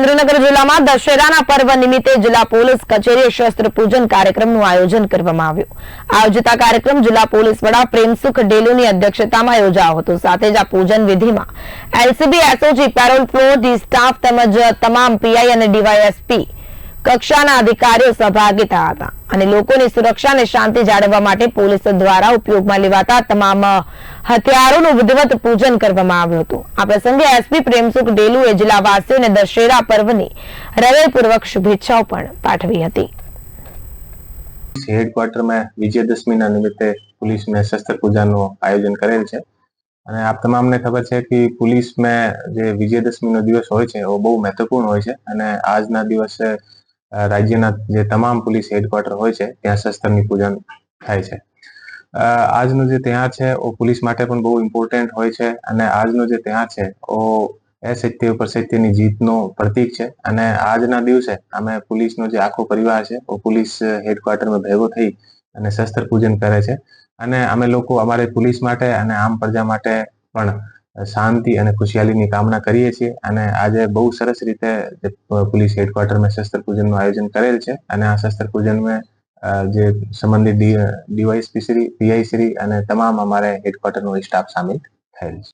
સુરેન્દ્રનગર જિલ્લામાં દશેરાના પર્વ નિમિત્તે જિલ્લા પોલીસ કચેરીએ શસ્ત્ર પૂજન કાર્યક્રમનું આયોજન કરવામાં આવ્યું. આયોજિત આ કાર્યક્રમ જિલ્લા પોલીસ વડા પ્રેમસુખ ડેલુની અધ્યક્ષતામાં યોજાયો હતો. સાથે જ આ પૂજન વિધિમાં એલસીબી, એસઓજી, પેરોલ ફ્લોર ડી સ્ટાફ તેમજ તમામ પીઆઈ અને ડીવાયએસપી કક્ષાના અધિકારીઓ સહભાગી થયા હતા અને લોકોની સુરક્ષા અને શાંતિ જાળવવા માટે પોલીસ દ્વારા ઉપયોગમાં લેવાતા તમામ હથિયારોનું વિધિવત પૂજન કરવામાં આવ્યું હતું. આ પ્રસંગે એસપી પ્રેમસુખ ડેલુએ જિલ્લાવાસીઓને દશેરા પર્વની હૃદયપૂર્વક શુભેચ્છાઓ પણ પાઠવી હતી. હેડક્વાર્ટરમાં વિજયદશમીના નિમિત્તે પોલીસને શસ્ત્ર પૂજાનું આયોજન કરેલ છે. અને આપ તમામને ખબર છે કે પોલીસમાં જે વિજયદશમીનો દિવસ હોય છે, એ બહુ મહત્વપૂર્ણ હોય છે. અને આજના દિવસે રાજ્યના જે તમામ પોલીસ હેડક્વાર્ટર હોય છે, ત્યાં શસ્ત્રની પૂજન થાય છે. આજનો જે ત્યાં છે એ પોલીસ માટે પણ બહુ ઇમ્પોર્ટન્ટ હોય છે અને આજનો જે ત્યાં છે એ અસત્ય ઉપર સત્યની જીતનો પ્રતીક છે. અને આજના દિવસે અમે પોલીસનો જે આખો પરિવાર છે એ પોલીસ હેડક્વાર્ટરમાં ભેગો થઈ અને શસ્ત્ર પૂજન કરે છે. અને અમે લોકો અમારે પોલીસ માટે અને આમ પ્રજા માટે પણ શાંતિ અને ખુશહાલીની કામના કરીએ છીએ અને આજે બહુ સરસ રીતે પોલીસ હેડક્વાર્ટરમાં શસ્ત્ર પૂજનનું આયોજન કરેલ છે અને આ શસ્ત્ર પૂજનમાં જે સંબંધિત ડીવાયસપી શ્રી, પીઆઈ શ્રી અને તમામ અમારે હેડક્વાર્ટરનો સ્ટાફ સામેલ થયેલ છે.